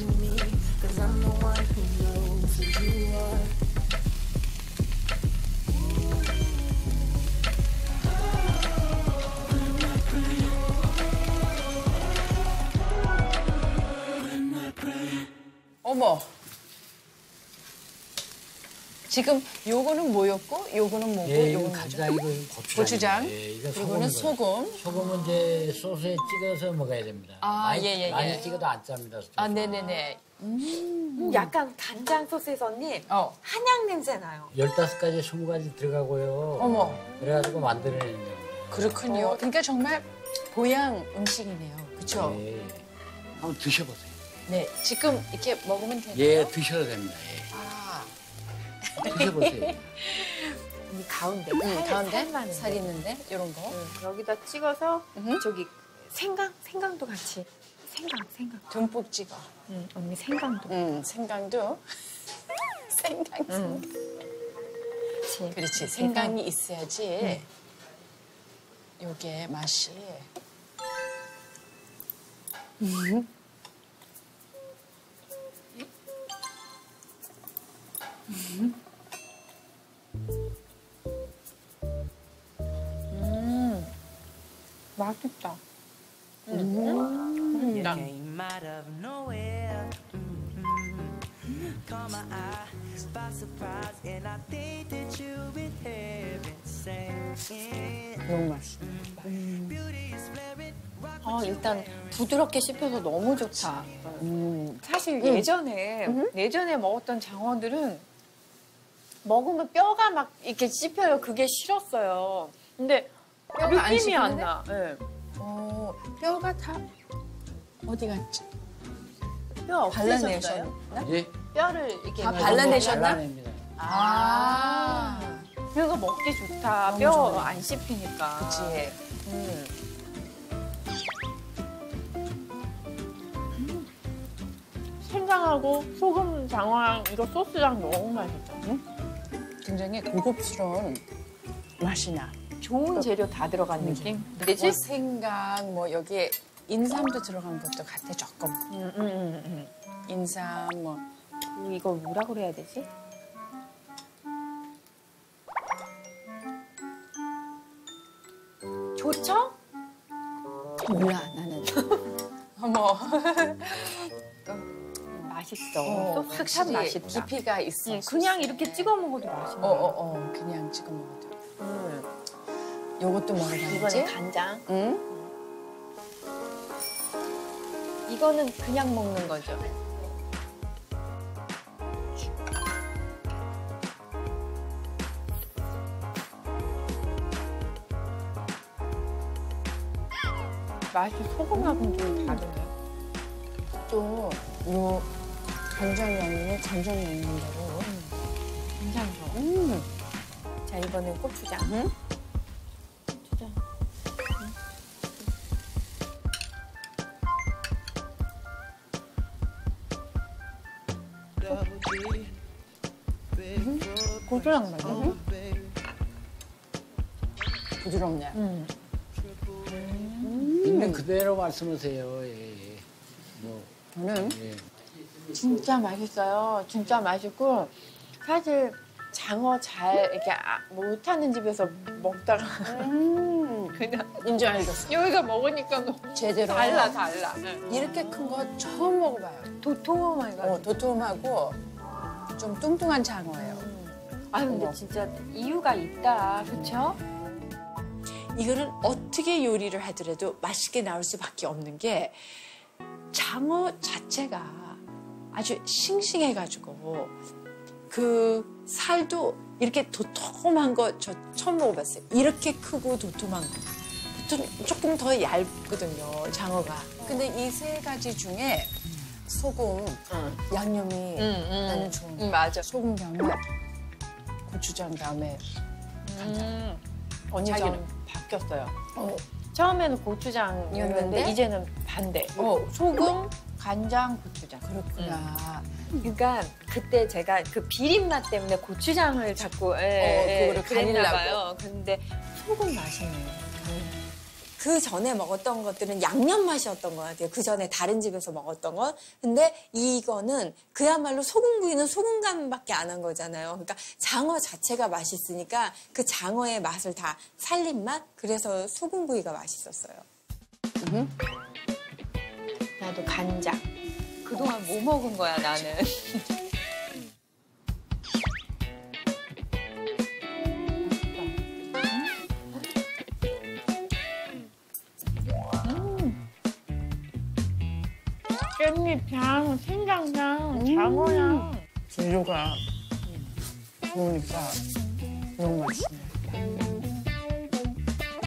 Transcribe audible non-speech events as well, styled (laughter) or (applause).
to me, cause I'm the one who knows who you are. 지금 요거는 뭐였고, 요거는 뭐고, 예, 이건 요거는? 간장이고 이건 고추장. 고추장, 예, 이거 소금이고요. 소금. 소금은 이제 소스에 찍어서 먹어야 됩니다. 아, 많이, 예, 예, 예. 많이 찍어도 안 짭니다. 아, 네네네. 음, 약간 간장 소스에서 언니 어. 한약 냄새 나요. 15가지, 20가지 들어가고요. 어머. 그래가지고 만들어내는 겁니다. 그렇군요. 그러니까 정말 보양 음식이네요. 그렇죠? 예. 한번 드셔보세요. 네. 지금 이렇게 먹으면 되나요? 예, 드셔도 됩니다. 아, 예. 드셔보세요. (laughs) 이 가운데 음, 살, 가운데 살 있는데 이런 거. 응, 여기다 찍어서 음. 저기 생강 생강도 같이 생강 생강. 듬뿍 찍어. 응, 언니 생강도. 음, 생강도. (laughs) 생강. 응. 그렇지. 그렇지. 생강이 있어야지. 요게 맛이. Been heaven sent. 너무 flaring, rock 아, 일단 부드럽게 씹혀서 너무 좋다. 음. 사실 예전에 예전에 먹었던 장어들은 먹으면 뼈가 막 이렇게 씹혀요. 그게 싫었어요. 근데 뼈가 안 느낌이 안 씹히는데? 나. 네. 어, 뼈가 다 어디 갔지? 뼈 발라내셨나? 예. 뼈를 이렇게 다 넣어서 발라내셨나? 발라냅니다. 아, 그래서 먹기 좋다. 너무 뼈 좋네. 안 씹히니까. 그치. 음. 생강하고 소금 장어랑 이거 소스랑 너무 맛있다. 굉장히 고급스러운 맛이 나. 좋은 재료 다 들어간 느낌? 뭐 그치? 생강, 뭐 여기에 인삼도 들어간 것도 같아 조금. 음, 음, 음, 인삼, 뭐 음. 이거 뭐라 그래야 되지? 조청? 몰라 나는. (laughs) 어머, 맛있어. 어, 확실히 맛있다. 깊이가 있어. 응, 그냥 이렇게 찍어 먹어도 맛있네. 어, 어, 어, 그냥 찍어 먹어도. 음. 요것도 먹어봐야지. 이번에 간장. 응? 이거는 그냥 먹는 거죠. 맛이 소금하고는 좀 다르네. 또요 간장 양념이 간장 양념대로. 괜찮죠? 음. 자, 이번엔 고추장. 응? 고추장 맛있네. 부드럽네. 음. 있는 그대로 말씀하세요. 예, 예. 뭐, 저는 예. 진짜 맛있어요. 진짜 맛있고 사실 장어 잘 이렇게 아- 못하는 집에서 먹다가 음. (laughs) 그냥 인지 알겠어. 여기가 먹으니까 너무 제대로. 달라 달라. 이렇게 큰 거 처음 먹어봐요. 도톰해가지고. 어, 도톰하고 좀 뚱뚱한 장어예요. 아 근데 어머. 진짜 이유가 있다. 그렇죠? 이거는 어떻게 요리를 하더라도 맛있게 나올 수밖에 없는 게 장어 자체가 아주 싱싱해가지고 그 살도 이렇게 도톰한 거 저 처음 먹어봤어요. 이렇게 크고 도톰한 거. 보통 조금 더 얇거든요, 장어가. 근데 이 세 가지 중에 소금, 양념이 나는 좋은 거. 응 맞아. 소금 다음에 고추장 다음에 음. 언니 자기는? 좀 바뀌었어요. 어, 처음에는 고추장이었는데 이었는데? 이제는 반대. 어. 소금, 간장, 고추장. 그렇구나. 그러니까 그때 제가 그 비린 맛 때문에 고추장을 자꾸 예, 어, 예, 그거를 그랬나. 봐요. 근데 소금 맛있네요. 그 전에 먹었던 것들은 양념 맛이었던 것 같아요. 그 전에 다른 집에서 먹었던 건. 근데 이거는 그야말로 소금구이는 소금간밖에 안 한 거잖아요. 그러니까 장어 자체가 맛있으니까 그 장어의 맛을 다 살린 맛? 그래서 소금구이가 맛있었어요. 나도 간장. 그동안 뭐 먹은 거야, 나는. 깻잎향, 생강향, 장어향. 재료가 좋으니까 너무 맛있네.